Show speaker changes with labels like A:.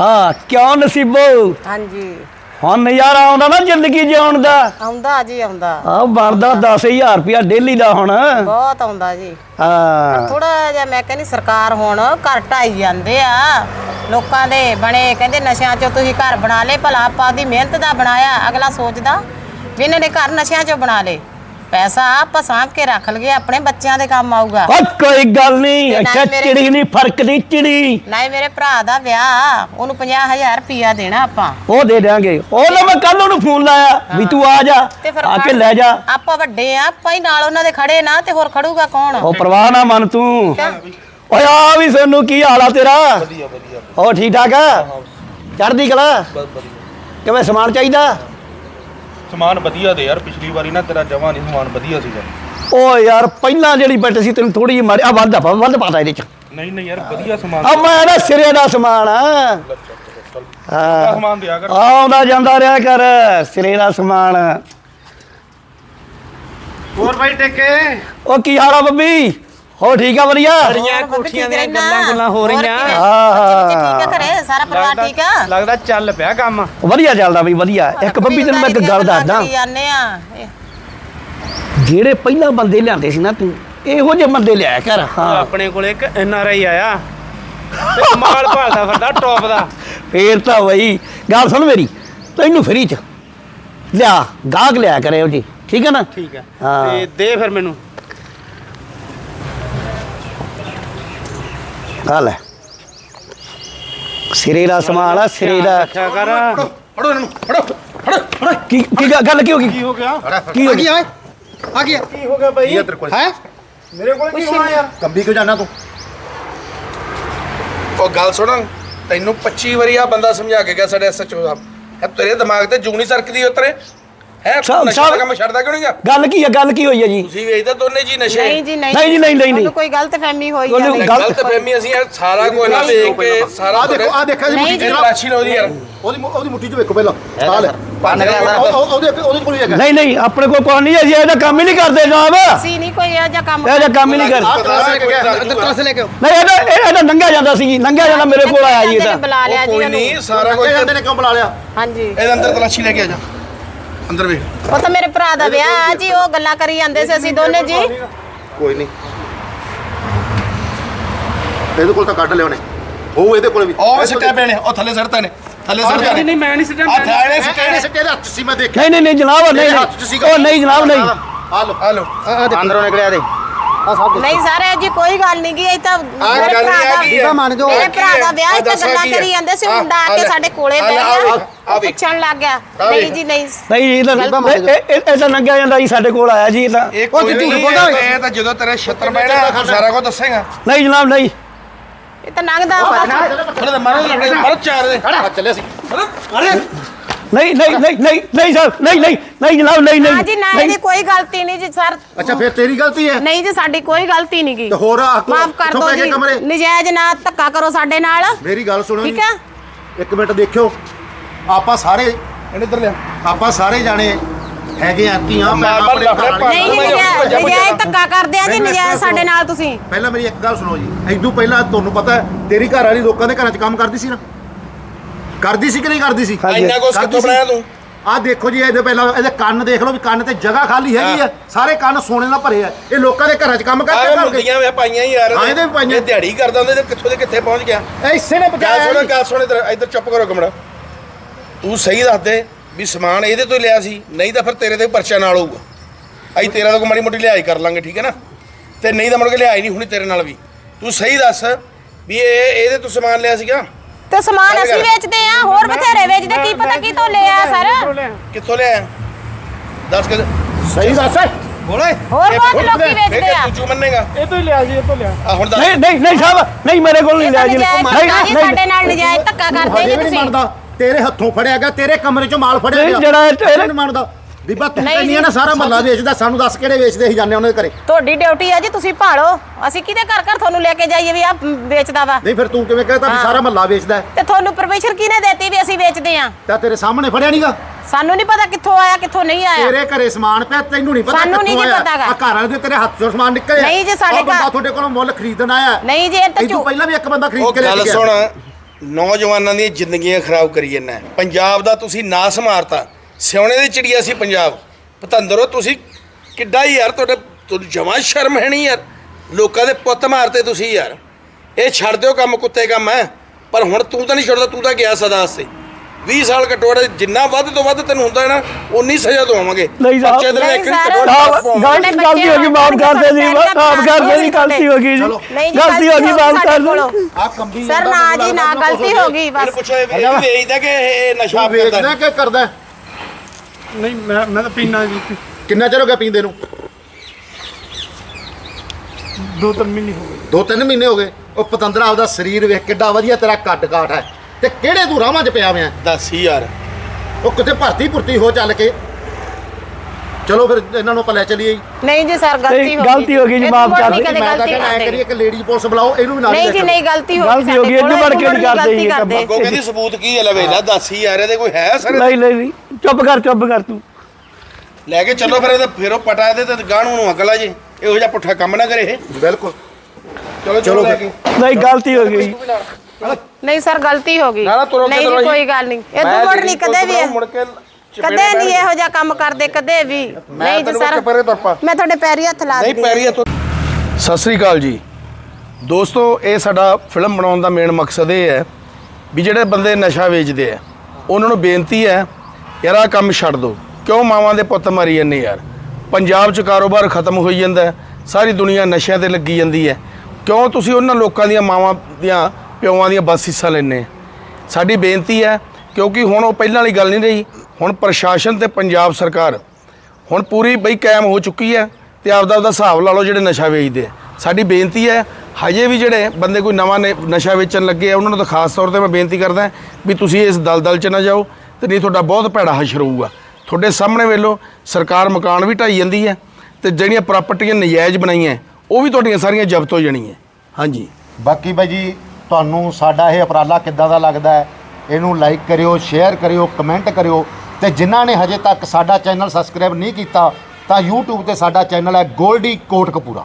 A: ਹਾਂ ਕਿਉਂ ਨਸੀਬੋ?
B: ਹਾਂਜੀ।
A: ਹੁਣ ਨਜ਼ਾਰਾ ਆਉਂਦਾ ਨਾ ਜ਼ਿੰਦਗੀ ਜਿਉਣ ਦਾ।
B: ਆਉਂਦਾ ਜੀ ਆਉਂਦਾ।
A: ਆ ਬਣਦਾ 10000 ਰੁਪਿਆ ਡੇਲੀ ਦਾ ਹੁਣ।
B: ਬਹੁਤ ਆਉਂਦਾ ਜੀ।
A: ਹਾਂ।
B: ਥੋੜਾ ਜਿਹਾ ਮੈਂ ਕਹਿੰਦੀ ਸਰਕਾਰ ਹੁਣ ਘਰ ਢਾਈ ਜਾਂਦੇ ਆ। ਲੋਕਾਂ ਦੇ ਬਣੇ ਕਹਿੰਦੇ ਨਸ਼ਿਆਂ 'ਚੋਂ ਤੁਸੀਂ ਘਰ ਬਣਾ ਲਏ ਭਲਾ ਆਪਾਂ ਦੀ ਮਿਹਨਤ ਦਾ ਬਣਾਇਆ ਅਗਲਾ ਸੋਚਦਾ ਵੀ ਇਹਨਾਂ ਨੇ ਘਰ ਨਸ਼ਿਆਂ 'ਚੋਂ ਬਣਾ ਲਏ। ਪੈਸਾ ਆਪਾਂ ਸਾਂਭ ਕੇ ਰੱਖ ਲਈਏ ਆਪਣੇ ਬੱਚਿਆਂ ਦੇ ਕੰਮ ਆਊਗਾ।
A: ਓ ਕੋਈ ਗੱਲ ਨਹੀਂ
B: ਨਾਲ ਮੇਰੇ-
A: ਚਿੜੀ ਨਹੀਂ ਫ਼ਰਕ ਦੀ ਚਿੜੀ।
B: ਨਹੀਂ ਮੇਰੇ ਭਰਾ ਦਾ ਵਿਆਹ ਉਹਨੂੰ 50000 ਰੁਪਿਆ ਦੇਣਾ ਆਪਾਂ।
A: ਉਹ ਦੇ ਦਿਆਂਗੇ। ਉਹ ਨਾ ਮੈਂ ਕੱਲ ਉਹਨੂੰ ਫੋਨ ਲਾਇਆ ਵੀ ਤੂੰ ਆ ਜਾ ਆ ਕੇ ਲੈ ਜਾ।
B: ਆਪਾਂ ਵੱਡੇ ਆ ਆਪਾਂ ਹੀ ਨਾਲ ਉਹਨਾਂ ਦੇ ਖੜੇ ਨਾ ਤੇ ਹੋਰ ਖੜੂਗਾ ਕੌਣ?
A: ਉਹ ਪਰਵਾਹ ਨਾ ਮੰਨ ਤੂੰ? ਓਏ ਆ ਵੀ ਸੋਨੂੰ ਕੀ ਹਾਲ ਆ ਤੇਰਾ?
C: ਵਧੀਆ ਵਧੀਆ।
A: ਉਹ ਠੀਕ ਠਾਕ ਆ? ਚੜਦੀ ਕਲਾ?
C: ਬਸ ਵਧੀਆ।
A: ਕਿਵੇਂ ਸਮਾਨ ਚਾਹੀਦਾ?
C: ਸਮਾਨ ਵਧੀਆ ਦੇ ਯਾਰ ਪਿਛਲੀ ਵਾਰੀ ਨਾ ਤੇਰਾ ਜਮਾ ਨਹੀਂ ਸਮਾਨ ਵਧੀਆ ਸੀਗਾ।
A: ਓ ਯਾਰ ਪਹਿਲਾਂ ਜਿਹੜੀ ਬੈਠ ਸੀ ਤੈਨੂੰ ਥੋੜੀ ਜਿਹੀ ਮਾਰੀ ਆ ਵੱਧ ਪਾ ਵੱਧ ਪਾਤਾ ਇਹਦੇ ਚ।
C: ਨਹੀਂ ਨਹੀਂ ਯਾਰ ਵਧੀਆ ਸਮਾਨ
A: ਆ ਮੈਂ ਨਾ ਸਿਰੇ ਦਾ ਸਮਾਨ ਆ। ਹਾਂ।
C: ਸਮਾਨ ਦਿਆ ਕਰ।
A: ਆਉਂਦਾ ਜਾਂਦਾ ਰਿਹਾ ਕਰ ਸਿਰੇ ਦਾ ਸਮਾਨ।
D: ਹੋਰ ਬਾਈ ਟੇਕੇ?
A: ਉਹ ਕੀ ਹਾਲ ਆ ਬੱਬੀ? ਹੋ ਠੀਕ ਆ ਵਧੀਆ?
D: ਬੜੀਆਂ
B: ਹੋਰ
D: ਕੋਠੀਆਂ
B: ਠੀਕ
D: ਦੀਆਂ
B: ਰਹਿਣਾ?
D: ਗੱਲਾਂ ਗੁੱਲਾਂ ਹੋ
B: ਹੋਰ
D: ਰਹੀਆਂ।
B: ਕਿਵੇਂ?
A: ਹਾਂ,
B: ਬੱਚੇ ਬੱਚੇ ਠੀਕ
A: ਹਾਂ।
B: ਆ ਘਰੇ? ਸਾਰਾ ਪਰਿਵਾਰ ਠੀਕ ਆ?
D: ਲੱਗਦਾ ਚੱਲ ਪਿਆ ਕੰਮ।
A: ਵਧੀਆ ਚੱਲਦਾ ਬਈ ਵਧੀਆ। ਇੱਕ ਬੱਬੀ ਤੈਨੂੰ ਮੈਂ ਇੱਕ ਗੱਲ ਦੱਸਦਾ।
B: ਜਾਂਦੇ ਆ। ਇਹ
A: ਜਿਹੜੇ ਪਹਿਲਾਂ ਬੰਦੇ ਲਿਆਂਦੇ ਸੀ ਨਾ ਤੂੰ ਇਹੋ ਜਿਹੇ ਬੰਦੇ ਲਿਆਇਆ ਕਰ। ਹਾਂ।
D: ਆਪਣੇ ਕੋਲ ਇੱਕ ਐਨ ਆਰ ਆਈ ਆਇਆ। ਤੇ ਮਾਲ ਭਾਲਦਾ ਫਿਰਦਾ ਟੌਪ ਦਾ।
A: ਫੇਰ ਤਾਂ ਬਈ ਗੱਲ ਸੁਣ ਮੇਰੀ ਤੈਨੂੰ ਫਰੀ ਚ। ਲਿਆ ਗਾਹਕ ਲਿਆ ਕਰੇ ਉਹ ਜੀ ਠੀਕ ਹੈ ਨਾ?
D: ਠੀਕ ਹੈ
A: ਹਾਂ।
D: ਤੇ ਦੇ ਫਿਰ ਮੈਨੂੰ।
A: ਆ ਲੈ। ਸਿਰੇ ਦਾ ਸਮਾਨ ਆ ਸਿਰੇ ਦਾ।
D: ਰੱਖਿਆ ਕਰ।
C: ਫੜੋ ਇਹਨਾਂ ਨੂੰ ਫੜੋ ਫੜੋ। ਫੜੋ
A: ਕੀ ਕੀ ਗੱਲ- ਗੱਲ ਕੀ ਹੋ ਗਈ?
D: ਕੀ ਹੋ ਗਿਆ?
A: ਕੀ ਹੋ ਗਿਆ?
E: ਆ ਗਿਆ।
D: ਕੀ ਹੋ ਗਿਆ ਬਾਈ?
C: ਕੀ ਆ ਤੇਰੇ ਕੋਲ?
E: ਹੈ?
D: ਮੇਰੇ ਕੋਲ ਕੀ ਹੋਣਾ ਯਾਰ?
E: ਕੰਬੀ ਕਿਉਂ ਜਾਣਾ ਤੂੰ?
C: ਉਹ ਗੱਲ ਸੁਣ। ਤੈਨੂੰ 25 ਵਾਰੀ ਆ ਬੰਦਾ ਸਮਝਾ ਕੇ ਗਿਆ ਸਾਡੇ ਐਸਐਚਓ ਸਾਹਿਬ। ਇਹ ਤੇਰੇ ਦਿਮਾਗ ਤੇ ਜੂਨੀ ਸਰਕਦੀ ਉਤਰੇ। ਹੈ
A: ਸਾਹਿਬ-
C: ਨਸ਼ਾ ਦਾ
A: ਸਾਹਿਬ-
C: ਕੰਮ ਛੱਡਦਾ ਕਿਉਂ ਨਹੀਂ ਆ
A: ਗੱਲ ਕੀ ਆ ਗੱਲ ਕੀ ਹੋਈ ਹੈ ਜੀ?
C: ਤੁਸੀਂ ਵੇਚਦੇ ਦੋਨੇ ਜੀ ਨਸ਼ੇ।
B: ਨਹੀਂ ਜੀ ਨਹੀਂ
A: ਨਹੀਂ ਜੀ, ਨਹੀਂ, ਨਹੀਂ,
B: ਉਹਨੂੰ
A: ਨਹੀਂ।
B: ਕੋਈ ਗਲਤ ਫਹਿਮੀ ਹੋਈ
A: ਉਹਨੂੰ
B: ਜਾਂਦੀ।
A: ਗਲਤ-
C: ਗਲਤ ਫਹਿਮੀ ਅਸੀਂ ਇਹ ਸਾਰਾ ਕੁਝ ਨਾ ਦੇਖ ਕੇ ਸਾਰਾ
E: ਆ ਦੇਖੋ ਆ ਦੇਖਿਆ ਜੀ
B: ਨਹੀਂ
E: ਮੁੱਠੀ
B: ਜੀ।
E: ਚ
C: ਲਓ ਦੀ ਯਾਰ।
E: ਉਹਦੀ ਮੁ- ਉਹਦੀ ਮੁੱਠੀ ਚ ਵੇਖੋ ਪਹਿਲਾਂ। ਆ ਲੈ।
C: ਪੰਜ
E: ਉਹ- ਉਹ- ਉਹਦੇ ਉਹਦੇ ਕੋਲ ਹੀ ਹੈਗਾ।
A: ਨਹੀਂ ਨਹੀਂ ਆਪਣੇ ਕੋਲ ਕੋਈ ਨਹੀਂ ਅਸੀਂ ਇਹਦਾ ਕੰਮ ਹੀ ਨਹੀਂ ਕਰਦੇ ਜਨਾਬ।
B: ਅਸੀਂ ਨਹੀਂ ਕੋਈ ਇਹੋ ਜਿਹਾ ਕੰਮ
A: ਇਹਦਾ ਕੰਮ ਹੀ ਨਹੀਂ
E: ਆ
A: ਕਰਦੇ। ਨਹੀਂ ਇਹਦਾ ਇਹ- ਇਹਦਾ ਨੰਗਾ ਜਾਂਦਾ ਸੀ ਜੀ ਨੰਗਾ ਜਾਂਦਾ ਮੇਰੇ ਕੋਲ ਆਇਆ ਜੀ ਇਹਦਾ
B: ਬੁਲਾ ਲਿਆ ਜੀ
C: ਕੋਈ
B: ਉਹਨੂੰ
C: ਨਹੀਂ ਸਾਰਾ ਕੁਝ
E: ਜਾਂਦੇ ਨੇ ਕਿਉਂ ਬੁਲਾ ਲਿਆ?
B: ਹਾਂਜੀ।
C: ਇਹਦੇ ਅੰਦਰ ਤਲਾਸ਼ੀ ਲੈ ਕੇ ਆ ਜਾ। ਅੰਦਰ ਵੇਖ।
B: ਉਹ ਤਾਂ ਮੇਰੇ ਭਰਾ ਦਾ ਵਿਆਹ ਆ ਜੀ ਉਹ ਗੱਲਾਂ ਕਰੀ ਜਾਂਦੇ ਸੀ ਅਸੀਂ ਦੋਨੇ ਜੀ।
E: ਕੋਈ ਨਹੀਂ ਇਹਦੇ ਕੋਲ ਤਾਂ ਕੱਢ ਲਿਆ ਉਹਨੇ। ਉਹ ਇਹਦੇ ਕੋਲ ਵੀ।
C: ਉਹ ਸਿੱਟਿਆ ਪੈਣੇ ਉਹ ਥੱਲੇ ਸੜਤਾ ਨੇ ਥੱਲੇ ਸੜਤਾ
D: ਨਹੀਂ ਨਹੀਂ ਮੈਂ ਨਹੀਂ ਸਿੱਟਿਆ
C: ਆ
E: ਇਹ-
C: ਸਿੱਟੇ ਨੇ।
E: ਸਿੱਟੇ ਦੇ ਹੱਥ ਸੀ ਮੈਂ ਦੇਖਿਆ
A: ਨਹੀਂ ਨਹੀਂ ਨਹੀਂ ਜਨਾਬ ਨਹੀਂ ਉਹ ਨਹੀਂ ਜਨਾਬ ਨਹੀਂ।
E: ਆ ਲੋ
C: ਆ ਲੋ
E: ਅੰਦਰੋਂ ਨਿਕਲਿਆ ਦੇ ਆ ਸਭ
B: ਨਹੀਂ ਸਾਰੇ ਜੀ ਕੋਈ ਗੱਲ ਨਹੀਂ ਗਈ ਇਹ ਤਾਂ ਮੇਰੇ
C: ਗੱਲ
B: ਭਰਾ
C: ਹੈਗੀ ਆ।
E: ਮੰਨ ਜਾਓ।
B: ਮੇਰੇ ਭਰਾ ਦਾ ਵਿਆਹ ਇੱਥੇ
C: ਦੱਸਾਂ
B: ਗੱਲਾਂ
C: ਕੀ?
B: ਕਰੀ ਜਾਂਦੇ ਸੀ
C: ਆ,
B: ਮੁੰਡਾ ਆ ਕੇ। ਸਾਡੇ ਕੋਲੇ
C: ਆ
B: ਬਹਿ
C: ਲੈ, ਆ
B: ਗਿਆ ਉਹ
C: ਵੇਖ।
B: ਪੁੱਛਣ ਲੱਗ ਗਿਆ ਨਹੀਂ
C: ਵੇਖ।
B: ਜੀ ਨਹੀਂ
A: ਨਹੀਂ ਇਹ ਤਾਂ ਇਹ- ਇਹ ਇਹ ਤਾਂ ਨੰਗਾ ਜਾਂਦਾ ਜੀ ਸਾਡੇ ਕੋਲ ਆਇਆ ਜੀ ਇਹ ਤਾਂ
C: ਇਹ
E: ਉਹ
C: ਕੋਈ
E: ਝੂਠ
C: ਨਹੀਂ
E: ਬੋਲਦਾ।
C: ਇਹ ਤਾਂ ਜਦੋਂ ਤੇਰੇ ਛੱਤਰ ਪੈਣਾ ਤੂੰ ਸਾਰਾ ਕੁਝ ਦੱਸੇਗਾ
A: ਨਹੀਂ ਜਨਾਬ ਨਹੀਂ
B: ਇਹ ਤਾਂ ਲੰਘਦਾ
C: ਤਾਂ ਮਾਰੋ ਚਾਰ ਦੇ
E: ਆ ਚੱਲਿਆ ਸੀ
A: ਨਹੀਂ ਨਹੀਂ ਨਹੀਂ ਨਹੀਂ ਨਹੀਂ ਸਰ ਨਹੀਂ ਨਹੀਂ ਨਹੀਂ ਜਨਾਬ ਨਹੀਂ ਨਹੀਂ।
B: ਜੀ ਨਾ ਇਹਦੀ ਕੋਈ ਗਲਤੀ ਨਹੀਂ ਜੀ ਸਰ।
E: ਅੱਛਾ ਫਿਰ ਤੇਰੀ ਗਲਤੀ ਹੈ?
B: ਨਹੀਂ ਜੀ ਸਾਡੀ ਕੋਈ ਗਲਤੀ ਨਹੀਂ ਗਈ
E: ਤੇ ਹੋਰ ਆ ਕੋ-
B: ਮਾਫ ਕਰ
E: ਕਿੱਥੋਂ
B: ਦਿਓ
E: ਪੈ ਗਏ
B: ਜੀ। ਨਜਾਇਜ਼ ਨਾ ਧੱਕਾ ਕਰੋ ਸਾਡੇ ਨਾਲ।
E: ਮੇਰੀ ਗੱਲ ਸੁਣੋ
B: ਠੀਕ
E: ਜੀ
B: ਹੈ?
E: ਇੱਕ ਮਿੰਟ ਦੇਖਿਓ। ਆਪਾਂ ਸਾਰੇ
C: ਇਹਨੇ ਇੱਧਰ ਲਿਆ।
E: ਆਪਾਂ ਸਾਰੇ ਜਾਣੇ ਹੈਗੇ ਆ ਧੀਆਂ ਭੈਣਾਂ
C: ਮਾਰ
E: ਆਪਣੇ
C: ਲਫੜੇ
E: ਘਰ। ਵਾਲੀਆਂ।
B: ਨਹੀਂ ਜੀ ਨਜਾਇਜ਼ ਨਜਾਇਜ਼ ਧੱਕਾ ਕਰਦੇ ਆ ਜੀ
E: ਮੈਨੂੰ
B: ਨਜਾਇਜ਼ ਸਾਡੇ
E: ਸੁਣੋ।
B: ਨਾਲ ਤੁਸੀਂ।
E: ਪਹਿਲਾਂ ਮੇਰੀ ਇੱਕ ਗੱਲ ਸੁਣੋ ਜੀ। ਐਦੋਂ ਪਹਿਲਾਂ ਤੁਹਾਨੂੰ ਪਤਾ ਹੈ ਤੇਰੀ ਘਰ ਵਾਲੀ ਲੋਕਾਂ ਦੇ ਘਰਾਂ 'ਚ ਕੰਮ ਕਰਦੀ ਸੀ ਨਾ? ਕਰਦੀ ਸੀ ਕਿ ਨਹੀਂ ਕਰਦੀ ਸੀ?
A: ਹਾਂਜੀ।
C: ਇੰਨਾ ਕੁਛ ਕਿੱਥੋਂ ਬਣਾਇਆ ਤੂੰ?
E: ਆਹ ਦੇਖੋ ਜੀ ਇਹਦੇ ਪਹਿਲਾਂ ਇਹਦੇ ਕੰਨ ਦੇਖ ਲਓ ਵੀ ਕੰਨ ਤੇ ਜਗ੍ਹਾ ਖਾਲੀ ਹੈਗੀ ਆ। ਸਾਰੇ ਕੰਨ ਸੋਨੇ ਨਾਲ ਭਰੇ ਆ। ਇਹ ਲੋਕਾਂ ਦੇ ਘਰਾਂ 'ਚ ਕੰਮ ਕਰਦੇ
C: ਆਹ
E: ਕਰਕੇ
C: ਮੁੰਡੀਆਂ ਵੇ ਪਾਈਆਂ ਯਾਰ।
E: ਹਾਂ, ਇਹਦੇ ਵੀ ਪਾਈਆਂ।
C: ਇਹ ਦਿਹਾੜੀ ਕਰਦਾ ਹੁੰਦੇ ਤੇ ਕਿੱਥੋਂ ਦੇ ਕਿੱਥੇ ਪਹੁੰਚ ਗਿਆ?
E: ਇਹ ਇਸੇ ਨੇ
C: ਗੱਲ ਸੁਣ
E: ਜੀ।
C: ਗੱਲ ਸੁਣ ਇੱਧਰ ਇੱਧਰ ਚੁੱਪ ਕਰੋ ਕਮੜਾ ਤੂੰ ਸਹੀ ਦੱਸ ਦੇ ਵੀ ਸਮਾਨ ਇਹਦੇ ਤੋਂ ਹੀ ਲਿਆ ਸੀ ਨਹੀਂ ਤਾਂ ਫਿਰ ਤੇਰੇ ਤੇ ਵੀ ਪਰਚਾ ਨਾਲ ਹੋਊਗਾ। ਅਸੀਂ ਤੇਰਾ ਤਾਂ ਕੋਈ ਮਾੜੀ ਮੋਟੀ ਲਿਆਈ ਕਰ ਲਾਂਗੇ ਠੀਕ ਹੈ ਨਾ? ਤੇ ਨਹੀਂ ਤਾਂ ਮੁੜ ਕੇ ਲਿਆਈ ਨਹੀਂ ਹੁਣੀ ਤੇਰੇ ਨਾਲ ਵੀ। ਤੂੰ ਸਹੀ ਦੱਸ ਵੀ ਇਹ ਇਹਦੇ ਤੋਂ ਸਮਾਨ ਲਿਆ ਸੀਗਾ?
B: ਤੇ ਸਮਾਨ ਅਸੀਂ। ਵੇਚਦੇ ਆ ਹੋਰ ਬਥੇਰੇ ਵੇਚਦੇ ਕੀ ਪਤਾ ਕੀ ਤੋਂ ਲਿਆ ਸਰ?
C: ਕਿੱਥੋਂ ਲਿਆ ਦੱਸ ਕੇ
E: ਸਹੀ ਦੱਸ। ਬੋਲੇ
B: ਹੋਰ ਬਹੁਤ ਲੋਕੀ ਵੇਚਦੇ ਆ।
C: ਤੂੰ ਚੂ ਮੰਨੇਗਾ।
D: ਇਹ ਤੋਂ ਹੀ ਲਿਆ ਜੀ ਇਹ ਤੋਂ ਲਿਆ।
C: ਆ ਹੁਣ ਦੱਸ।
A: ਨਹੀਂ ਨਹੀਂ ਨਹੀਂ ਸਾਹਿਬ ਨਹੀਂ ਮੇਰੇ ਕੋਲ ਨਹੀਂ ਲਿਆ ਜੀ ਨਹੀਂ
B: ਸਾਡੇ ਨਾਲ ਨਜਾਇਜ਼ ਧੱਕਾ ਕਰਦੇ ਤੁਸੀਂ।
E: ਤੇਰੇ ਹੱਥੋਂ ਫੜਿਆ ਗਿਆ ਤੇਰੇ ਕਮਰੇ 'ਚੋਂ ਮਾਲ ਫੜਿਆ
A: ਨਹੀਂ,
E: ਗਿਆ।
A: ਜਿਹੜਾ ਇਹ-
E: ਇਹ ਨਹੀਂ ਮੰਨਦਾ। ਬੀਬਾ ਤੂੰ
B: ਨਹੀਂ
E: ਆ ਨਾ ਸਾਰਾ ਮਹੱਲਾ ਵੇਚਦਾ ਸਾਨੂੰ ਦੱਸ ਕਿਹੜੇ ਵੇਚਦੇ ਸੀ ਜਾਂਦੇ ਉਹਨਾਂ ਦੇ ਘਰੇ।
B: ਤੁਹਾਡੀ ਡਿਊਟੀ ਆ ਜੀ ਤੁਸੀਂ ਭਾਲੋ। ਅਸੀਂ ਕਿਹਦੇ ਘਰ ਘਰ ਤੁਹਾਨੂੰ ਲੈ ਕੇ ਜਾਈਏ ਵੀ ਆ ਵੇਚਦਾ ਵਾ?
E: ਨਹੀਂ ਫਿਰ ਤੂੰ ਕਿਵੇਂ ਕਹਤਾ ਵੀ। ਸਾਰਾ ਮਹੱਲਾ ਵੇਚਦਾ ਹੈ?
B: ਤੇ ਤੁਹਾਨੂੰ ਪਰਮਿਸ਼ਨ ਕਿਹਨੇ ਦਿੱਤੀ ਵੀ ਅਸੀਂ ਵੇਚਦੇ ਆ
E: ਤਾਂ ਤੇਰੇ ਸਾਹਮਣੇ ਫੜਿਆ ਨਹੀਂਗਾ
B: ਸਾਨੂੰ ਨਹੀਂ ਪਤਾ ਕਿੱਥੋਂ ਆਇਆ ਕਿੱਥੋਂ ਨਹੀਂ ਆਇਆ।
E: ਤੇਰੇ ਘਰੇ ਸਮਾਨ ਪਿਆ ਤੈਨੂੰ ਨਹੀਂ ਪਤਾ
B: ਸਾਨੂੰ ਨਹੀਂ
E: ਕਿੱਥੋਂ
B: ਜੀ
E: ਆਇਆ।
B: ਪਤਾ ਗਾ।
E: ਆਹ ਘਰ ਵਾਲੇ ਦੇ ਤੇਰੇ ਹੱਥ 'ਚੋਂ ਸਮਾਨ ਨਿਕਲਿਆ।
B: ਨਹੀਂ ਜੀ, ਸਾਡੇ
E: ਆਹ ਬੰਦਾ
B: ਘਰ-
E: ਤੁਹਾਡੇ ਕੋਲੋਂ ਮੁੱਲ ਖਰੀਦਣ ਆਇਆ।
B: ਨਹੀਂ ਜੀ ਇਹ ਤਾਂ
E: ਇਹ ਤੋਂ
B: ਝੂਠ
E: ਪਹਿਲਾਂ ਵੀ ਇੱਕ ਬੰਦਾ ਖਰੀਦ
C: ਉਹ
E: ਕੇ ਲੈ
C: ਗੱਲ
E: ਗਿਆ।
C: ਸੁਣ। ਨੌਜਵਾਨਾਂ ਦੀਆਂ ਜ਼ਿੰਦਗੀਆਂ ਖਰਾਬ ਕਰੀ ਜਾਂਦਾ ਪੰਜਾਬ ਦਾ ਤੁਸੀਂ ਨਾਸ ਮਾਰਤਾ ਸਿਉਣੇ ਦੀ ਚਿੜੀਆ ਸੀ ਪੰਜਾਬ। ਪਤੰਦਰੋ ਤੁਸੀਂ ਕਿੱਡਾ ਯਾਰ ਤੁਹਾਡੇ ਤੁਹਾਨੂੰ ਜਮਾਂ ਸ਼ਰਮ ਹੈ ਨਹੀਂ ਯਾਰ। ਲੋਕਾਂ ਦੇ ਪੁੱਤ ਮਾਰਤੇ ਤੁਸੀਂ ਯਾਰ। ਇਹ ਛੱਡ ਦਿਓ ਕੰਮ ਕੁੱਤੇ ਕੰਮ ਹੈ। ਪਰ ਹੁਣ ਤੂੰ ਤਾਂ ਨਹੀਂ ਛੱਡਦਾ ਤੂੰ ਤਾਂ ਗਿਆ ਸਦਾ ਵਾਸਤੇ। 20 ਸਾਲ ਕਟੋੜਾ ਜਿੰਨਾ ਵੱਧ ਤੋਂ ਵੱਧ ਤੈਨੂੰ ਹੁੰਦਾ ਹੈ ਨਾ ਉਨੀ ਸਜ਼ਾ ਦਵਾਵਾਂਗੇ।
A: ਨਹੀਂ ਸਾਹਿਬ।
C: ਬੱਚੇ ਦੇ
B: ਨਹੀਂ
C: ਇੱਕ। ਕਟੋਰਾ
A: ਸਾਹਿਬ
C: ਪਾਵਾਂਗੇ।
A: ਗਲਤੀ ਗਲਤੀ ਹੋ ਗਈ ਮਾਫ ਕਰ ਦੇ ਜੀ ਮਾਫ ਕਰ ਦੇ ਜੀ ਗਲਤੀ ਹੋ ਗਈ ਜੀ।
B: ਨਹੀਂ ਜੀ,
A: ਗਲਤੀ ਹੋ ਗਈ ਮਾਫ ਕਰ ਦੇ।
B: ਕੋਲੋਂ।
E: ਆ ਕੰਬੀ
B: ਸਰ ਨਾ ਜੀ ਨਾ ਗਲਤੀ ਹੋ ਗਈ ਬਸ।
C: ਪੁੱਛੋ ਇਹ ਇਹ ਵੀ ਵੇਚਦਾ ਕਿ ਇਹ ਨਸ਼ਾ
E: ਤੂੰ ਵੇਚਦਾ ਕਿ ਕਰਦਾ?
D: ਨਹੀਂ ਮੈਂ ਮੈਂ ਤਾਂ ਪੀਣਾ ਜੀ।
E: ਕਿੰਨਾ ਚਿਰ ਹੋ ਗਿਆ ਪੀਂਦੇ ਨੂੰ?
D: ਦੋ ਤਿੰਨ ਮਹੀਨੇ ਹੋ ਗਏ।
E: ਦੋ ਤਿੰਨ ਮਹੀਨੇ ਹੋ ਗਏ। ਉਹ ਪਤੰਦਰਾ ਆਪਦਾ ਸਰੀਰ ਵੇਖ ਕਿੱਡਾ ਵਧੀਆ ਤੇਰਾ ਕੱਦ ਕਾਠ ਹੈ। ਤੇ ਕਿਹੜੇ ਤੂੰ ਰਾਵਾਂ 'ਚ ਪਿਆ ਹੋਇਆ
C: ਦੱਸ ਯਾਰ।
E: ਉਹ ਕਿਤੇ ਭਰਤੀ ਭੁਰਤੀ ਹੋ ਚੱਲ ਕੇ। ਚਲੋ ਫਿਰ ਇਹਨਾਂ ਨੂੰ ਆਪਾਂ ਲੈ ਚਲੀਏ ਜੀ।
B: ਨਹੀਂ ਜੀ ਸਰ ਗਲਤੀ ਹੋ ਗਈ
A: ਗਲਤੀ ਹੋ ਗਈ ਜੀ,
B: ਇਹ ਤੋਂ
A: ਮਾਫ਼ ਕਰ ਦਿਓ।
E: ਮੈਂ ਤਾਂ ਕਹਿੰਦਾ ਐ। ਕਰੀਏ ਕਿ ਲੇਡੀ ਪੁਲਿਸ ਬੁਲਾਓ ਇਹਨੂੰ ਵੀ ਨਾਲ
B: ਨਹੀਂ ਜੀ। ਨਹੀਂ ਗਲਤੀ ਹੋ
A: ਗਲਤੀ ਹੋ ਗਈ, ਇਹਨੂੰ ਕੇ ਨਹੀਂ ਕਰਦੇ ਜੀ ਇਹ ਕੰਮ।
C: ਅੱਗੋਂ ਕਹਿੰਦੀ ਸਬੂਤ ਕੀ ਹੈ ਲਵੇ ਨਾ ਦੱਸ ਹੀ ਯਾਰ ਇਹਦੇ ਕੋਈ ਹੈ ਸਰ
A: ਨਹੀਂ ਨਹੀਂ ਨਹੀਂ ਚੁੱਪ ਕਰ ਚੁੱਪ ਕਰ ਤੂੰ
C: ਲੈ ਕੇ ਚੱਲੋ ਫਿਰ ਇਹਦਾ ਫਿਰ ਉਹ ਪਟਾ ਇਹਦੇ ਤੇ ਗਾਣੂ ਨੂੰ ਅਕਲ ਆ ਜੀ ਇਹੋ ਜਿਹਾ ਪੁੱਠਾ ਕੰਮ ਨਾ ਕਰੇ ਇਹ
E: ਬਿਲਕੁਲ
C: ਚਲੋ ਚਲੋ ਲੈ ਕੇ
A: ਨਹੀਂ ਗਲਤੀ ਹੋ ਗਈ
B: ਨਹੀਂ ਸਰ ਗਲਤੀ ਹੋ ਗਈ ਨਹੀਂ। ਕੋਈ ਗੱਲ ਨਹੀਂ ਇਹ ਤੋਂ
C: ਜਿਹੜੀ
B: ਨਹੀਂ ਕਦੇ ਵੀ
C: ਮੁੜ ਕੇ
B: ਕਦੇ ਨਹੀਂ। ਇਹੋ ਜਿਹਾ ਕੰਮ ਕਰਦੇ ਕਦੇ ਵੀ। ਨਹੀਂ ਜੀ ਸਰ। ਮੈਂ ਤੁਹਾਡੇ ਪੈਰੀ ਹੱਥ ਲਾ
C: ਨਹੀਂ
B: ਦਿੰਦੀ
C: ਪੈਰੀ ਹੱਥੋਂ ਸਤਿ ਸ੍ਰੀ ਅਕਾਲ ਜੀ। ਦੋਸਤੋ ਇਹ ਸਾਡਾ ਫਿਲਮ ਬਣਾਉਣ ਦਾ ਮੇਨ ਮਕਸਦ ਇਹ ਹੈ ਵੀ ਜਿਹੜੇ ਬੰਦੇ ਨਸ਼ਾ ਵੇਚਦੇ ਆ ਉਹਨਾਂ ਨੂੰ ਬੇਨਤੀ ਹੈ ਯਾਰ ਆਹ ਕੰਮ ਛੱਡ ਦਿਓ ਕਿਉਂ ਮਾਵਾਂ ਦੇ ਪੁੱਤ ਮਰੀ ਜਾਂਦੇ ਯਾਰ? ਪੰਜਾਬ 'ਚ ਕਾਰੋਬਾਰ ਖਤਮ ਹੋਈ ਜਾਂਦਾ ਹੈ, ਸਾਰੀ ਦੁਨੀਆ ਨਸ਼ਿਆਂ ਤੇ ਲੱਗੀ ਜਾਂਦੀ ਹੈ। ਕਿਉਂ ਤੁਸੀਂ ਉਹਨਾਂ ਲੋਕਾਂ ਦੀਆਂ ਮਾਵਾਂ ਦੀਆਂ ਪਿਓਾਂ ਦੀਆਂ ਬਸ ਹਿੱਸਾ ਲੈਂਦੇ ਸਾਡੀ ਬੇਨਤੀ ਹੈ ਕਿਉਂਕਿ ਹੁਣ ਉਹ ਪਹਿਲਾਂ ਵਾਲੀ ਗੱਲ ਨਹੀਂ ਰਹੀ ਹੁਣ ਪ੍ਰਸ਼ਾਸਨ ਤੇ ਪੰਜਾਬ ਸਰਕਾਰ ਹੁਣ ਪੂਰੀ ਬਈ ਕਾਇਮ ਹੋ ਚੁੱਕੀ ਹੈ ਤੇ ਆਪਦਾ ਆਪਦਾ ਹਿਸਾਬ ਲਾ ਲਓ ਜਿਹੜੇ ਨਸ਼ਾ ਵੇਚਦੇ ਆ। ਸਾਡੀ ਬੇਨਤੀ ਹੈ, ਹਜੇ ਵੀ ਜਿਹੜੇ ਬੰਦੇ ਕੋਈ ਨਵਾਂ ਨੇ- ਨਸ਼ਾ ਵੇਚਣ ਲੱਗੇ ਆ, ਉਹਨਾਂ ਨੂੰ ਤਾਂ ਖਾਸ ਤੌਰ ਤੇ ਮੈਂ ਬੇਨਤੀ ਕਰਦਾ ਵੀ ਤੁਸੀਂ ਇਸ ਦਲਦਲ 'ਚ ਨਾ ਜਾਓ ਤੇ ਨਹੀਂ ਤੁਹਾਡਾ ਬਹੁਤ ਭੈੜਾ ਹਸ਼ਰ ਹੋਊਗਾ ਤੁਹਾਡੇ ਸਾਹਮਣੇ ਵੇਲੋ ਸਰਕਾਰ ਮਕਾਨ ਵੀ ਢਾਈ ਜਾਂਦੀ ਹੈ ਤੇ ਜਿਹੜੀਆਂ ਪ੍ਰਾਪਰਟੀਆਂ ਨਜਾਇਜ਼ ਬਣਾਈਆਂ ਉਹ ਵੀ ਤੁਹਾਡੀਆਂ ਸਾਰੀਆਂ ਜ਼ਬਤ ਹੋ ਜਾਣੀਆਂ ਹਾਂਜੀ।
E: ਬਾਕੀ ਬਾਈ ਜੀ, ਤੁਹਾਨੂੰ ਸਾਡਾ ਇਹ ਉਪਰਾਲਾ ਕਿੱਦਾਂ ਦਾ ਲੱਗਦਾ ਹੈ, ਇਹਨੂੰ ਲਾਈਕ ਕਰਿਓ ਸ਼ੇਅਰ ਕਰਿਓ ਕਮੈਂਟ ਕਰਿਓ ਤੇ ਜਿਨ੍ਹਾਂ ਨੇ ਹਜੇ ਤੱਕ ਸਾਡਾ ਚੈਨਲ ਸਬਸਕ੍ਰਾਈਬ ਨਹੀਂ ਕੀਤਾ, ਤਾਂ YouTube ਤੇ ਸਾਡਾ ਚੈਨਲ ਹੈ ਗੋਲਡੀ ਕੋਟਕਪੂਰਾ।